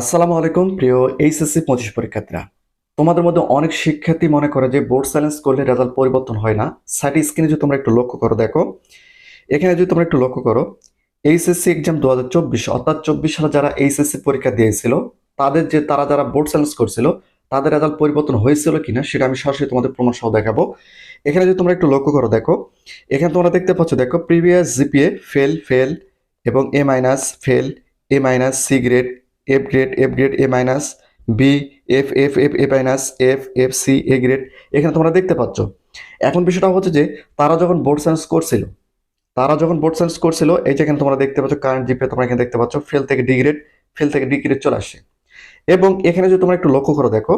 আসসালামু আলাইকুম, প্রিয় এইচএসসি পঁচিশ পরীক্ষার্থীরা। তোমাদের মধ্যে অনেক শিক্ষার্থী মনে করে যে বোর্ড চ্যালেঞ্জ করলে রেজাল্ট পরিবর্তন হয় না। সাইড স্ক্রিনে যদি তোমরা একটু লক্ষ্য করো, দেখো। এখানে যদি তোমরা একটু লক্ষ্য করো, এইচএসসি এক্সাম দু হাজার চব্বিশ, অর্থাৎ চব্বিশ সালে যারা এইচএসসি পরীক্ষা দিয়েছিল, তাদের যে তারা যারা বোর্ড চ্যালেঞ্জ করছিল, তাদের রেজাল্ট পরিবর্তন হয়েছিল কিনা সেটা আমি সরাসরি তোমাদের প্রমাণ সহ দেখাবো। এখানে যদি তোমরা একটু লক্ষ্য করো, দেখো। এখানে তোমরা দেখতে পাচ্ছ, দেখো প্রিভিয়াস জিপিএ ফেল ফেল এবং A minus fail A minus C grade F grade F grade A minus B F F F A minus F F C A grade এখানে তোমরা দেখতে পাচ্ছ। এখন বিষয়টা হচ্ছে যে, তারা যখন বোর্ড সায়েন্স করছিল, তারা যখন বোর্ড সায়েন্স করছিল, এই যে এখানে তোমরা দেখতে পাচ্ছ কারেন্ট জিপে তোমরা এখানে দেখতে পাচ্ছ ফেল থেকে ডি গ্রেড ফেল থেকে ডি গ্রেড চলে আসে। এবং এখানে যদি তোমরা একটু লক্ষ্য করো, দেখো,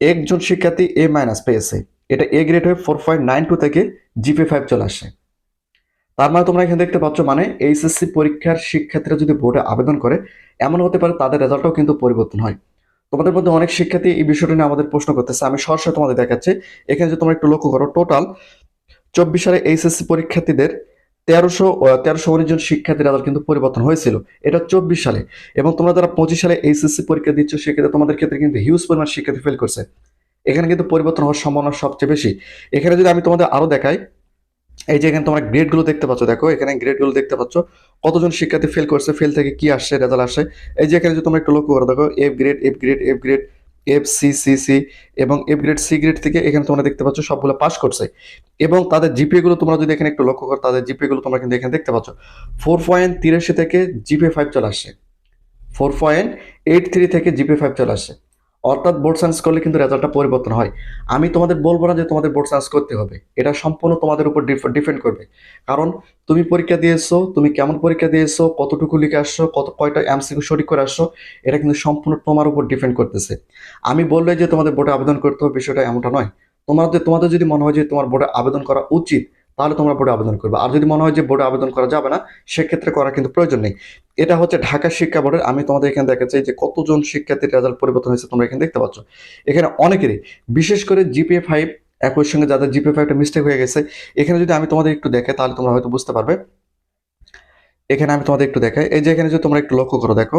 একজন শিক্ষার্থী এ মাইনাস পেয়েছে। এটা এ গ্রেড হয়ে ফোর পয়েন্ট নাইন টু থেকে জিপে ফাইভ চলে আসে। তার মানে তোমরা এখানে দেখতে পাচ্ছ মানে এইচএসসি পরীক্ষার শিক্ষার্থীরা যদি বোর্ডে আবেদন করে, এমন হতে পারে তাদের রেজাল্টও কিন্তু পরিবর্তন হয়। তোমাদের মধ্যে অনেক শিক্ষার্থী এই বিষয়টা নিয়ে আমাদের প্রশ্ন করতেছে, আমি সরাসরি তোমাদের দেখাচ্ছি। এখানে যদি তোমরা একটু লক্ষ্য করো টোটাল চব্বিশ সালে এইচএসসি পরীক্ষার্থীদের তেরোশো তেরোশো উনিশ জন শিক্ষার্থীর রেজাল্ট কিন্তু পরিবর্তন হয়েছিল। এটা চব্বিশ সালে। এবং তোমরা যারা পঁচিশ সালে এইচএসসি পরীক্ষা দিচ্ছ, সেক্ষেত্রে তোমাদের ক্ষেত্রে কিন্তু হিউজ পরিমাণ শিক্ষার্থী ফেল করছে। এখানে কিন্তু পরিবর্তন হওয়ার সম্ভাবনা সবচেয়ে বেশি। এখানে যদি আমি তোমাদের আরও দেখাই এই যে এখানে তোমরা গ্রেডগুলো দেখতে পাচ্ছ, দেখো, এখানে গ্রেডগুলো দেখতে পাচ্ছ, কতজন শিক্ষার্থী ফেল করছে ফেল থেকে কি আসছে রেজাল্ট আসে এই যে এখানে যদি তোমরা একটু লক্ষ্য করো, দেখো F grade F grade F grade F C C C এবং এফ গ্রেড সি গ্রেড থেকে এখানে তোমরা দেখতে পাচ্ছ সবগুলো পাস করছে। এবং তাদের জিপিএ গুলো তোমরা যদি এখানে একটু লক্ষ্য করো, তাদের জিপিএ গুলো তোমরা কিন্তু এখানে দেখতে পাচ্ছ। ফোর পয়েন্ট তিরাশি থেকে জিপিএ ফাইভ চলে আসে ফোর পয়েন্ট এইট থ্রি থেকে জিপিএ ফাইভ চলে আসে অর্থাৎ বোর্ড সায়েন্স করলে কিন্তু রেজাল্টটা পরিবর্তন হয়। আমি তোমাদের বলব না যে তোমাদের বোর্ড সায়েন্স করতে হবে। এটা সম্পূর্ণ তোমাদের উপর ডিপেন্ড করবে। কারণ তুমি পরীক্ষা দিয়েছ, তুমি কেমন পরীক্ষা দিয়েছ, কতটুকু লিখে আসছো, কত কয়টা এমসিকিউ সঠিক করে আসছো, এটা কিন্তু সম্পূর্ণ তোমার উপর ডিপেন্ড করতেছে। আমি বললে যে তোমাদের বোর্ডে আবেদন করতে হবে, বিষয়টা এমনটা নয়। তোমাদের তোমাদের যদি মনে হয় যে তোমার বোর্ডে আবেদন করা উচিত তাহলে তোমরা বোর্ডে আবেদন করবে। আর যদি মনে হয় যে বোর্ডে আবেদন করা যাবে না, সেক্ষেত্রে করার কিন্তু প্রয়োজন নেই। এটা হচ্ছে ঢাকা শিক্ষা বোর্ডের, আমি তোমাদের এখানে দেখাচ্ছি যে কতজন শিক্ষার্থীর রেজাল্ট পরিবর্তন হয়েছে তোমরা এখানে দেখতে পাচ্ছ। এখানে অনেকেরই, বিশেষ করে জিপিএ ফাইভ একই সঙ্গে যাদের জিপিএ ফাইভটা মিস্টেক হয়ে গেছে, এখানে যদি আমি তোমাদের একটু দেখে তাহলে তোমরা হয়তো বুঝতে পারবে। এখানে আমি তোমাদের একটু দেখাই, এই যে এখানে যদি তোমরা একটু লক্ষ্য করো, দেখো।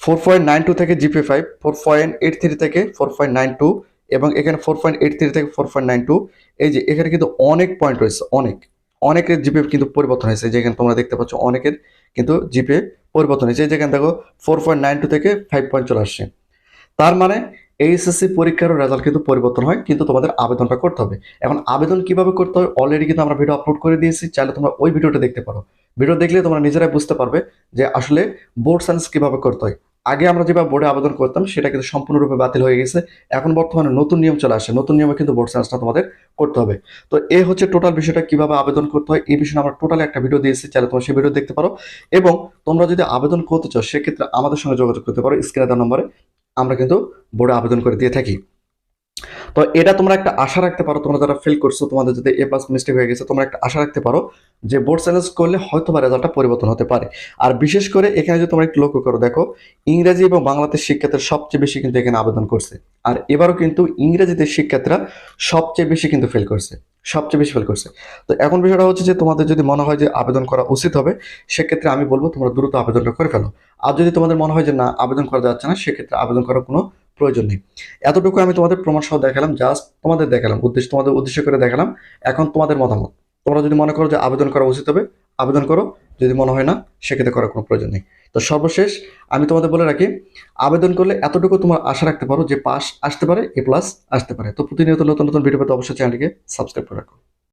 ফোর পয়েন্ট নাইন টু থেকে GPA five four point eight three থেকে ফোর পয়েন্ট নাইন টু এবং এখানে ফোর পয়েন্ট এইট থ্রি থেকে ফোর পয়েন্ট নাইন টু এই যে এখানে কিন্তু অনেক পয়েন্ট রয়েছে, অনেক। অনেকের জিপে কিন্তু পরিবর্তন হয়েছে যেখানে তোমরা দেখতে পাচ্ছ অনেকের কিন্তু জিপে পরিবর্তন হয়েছে যেখানে দেখো ফোর পয়েন্ট নাইন টু থেকে ফাইভ পয়েন্ট চলে আসছে। তার মানে এইচএসসি পরীক্ষারও রেজাল্ট কিন্তু পরিবর্তন হয়, কিন্তু তোমাদের আবেদনটা করতে হবে। এখন আবেদন কীভাবে করতে হবে অলরেডি কিন্তু আমরা ভিডিও আপলোড করে দিয়েছি, চাইলে তোমরা ওই ভিডিওটা দেখতে পারো। ভিডিও দেখলে তোমরা নিজেরাই বুঝতে পারবে যে আসলে বোর্ড সায়েন্স কীভাবে করতে হয়। আগে আমরা যেভাবে বোর্ডে আবেদন করতাম, সেটা কিন্তু সম্পূর্ণরূপে বাতিল হয়ে গেছে। এখন বর্তমানে নতুন নিয়ম চলে আসে। নতুন নিয়মে কিন্তু বোর্ড সায়েন্সটা তোমাদের করতে হবে। তো এ হচ্ছে টোটাল বিষয়টা, কীভাবে আবেদন করতে হয়, এই বিষয়ে আমরা টোটালি একটা ভিডিও দিয়েছি। চাইলে তোমরা সেই ভিডিও দেখতে পারো। এবং তোমরা যদি আবেদন করতে চাও, সেক্ষেত্রে আমাদের সঙ্গে যোগাযোগ করতে পারো। স্ক্রিনে দেওয়া নম্বরে আমরা কিন্তু বোর্ডে আবেদন করে দিয়ে থাকি। তো এটা তোমরা একটা আশা রাখতে পারো, তোমরা যারা ফেল করছ, তোমাদের যদি এ প্লাস মিস্টেক হয়ে গেছে, তোমরা একটা আশা রাখতে পারো যে বোর্ড চ্যালেঞ্জ করলে হয়তো বা রেজাল্টটা পরিবর্তন হতে পারে। আর বিশেষ করে এখানে যদি তোমরা একটু লক্ষ্য করো, দেখো, ইংরেজি এবং বাংলাতে শিক্ষার্থীরা সবচেয়ে বেশি কিন্তু এখানে আবেদন করছে। আর এবারও কিন্তু ইংরেজিতে শিক্ষার্থীরা সবচেয়ে বেশি কিন্তু ফেল করছে, সবচেয়ে বেশি ফেল করছে। তো এখন বিষয়টা হচ্ছে যে তোমাদের যদি মনে হয় যে আবেদন করা উচিত হবে, সেক্ষেত্রে আমি বলব তোমরা দ্রুত আবেদনটা করে ফেলো। আর যদি তোমাদের মনে হয় যে না, আবেদন করা যাচ্ছে না, সেক্ষেত্রে আবেদন করার কোনো প্রয়োজন নেই। এতটুকু আমি তোমাদের প্রমাণ সহ দেখালাম জাস্ট তোমাদের দেখালাম, উদ্দেশ্য তোমাদের উদ্দেশ্য করে দেখালাম। এখন তোমাদের মতামত। তোমরা যদি মনে করো যে আবেদন করা উচিত হবে, আবেদন করো। যদি মনে হয় না, সেক্ষেত্রে করার কোনো প্রয়োজন নেই। তো সর্বশেষ আমি তোমাদের বলে রাখি, আবেদন করলে এতটুকু তোমার আশা রাখতে পারো যে পাস আসতে পারে, এ প্লাস আসতে পারে। তো প্রতিনিয়ত নতুন নতুন ভিডিও পেতে অবশ্যই চ্যানেলটিকে সাবস্ক্রাইব করে রাখো।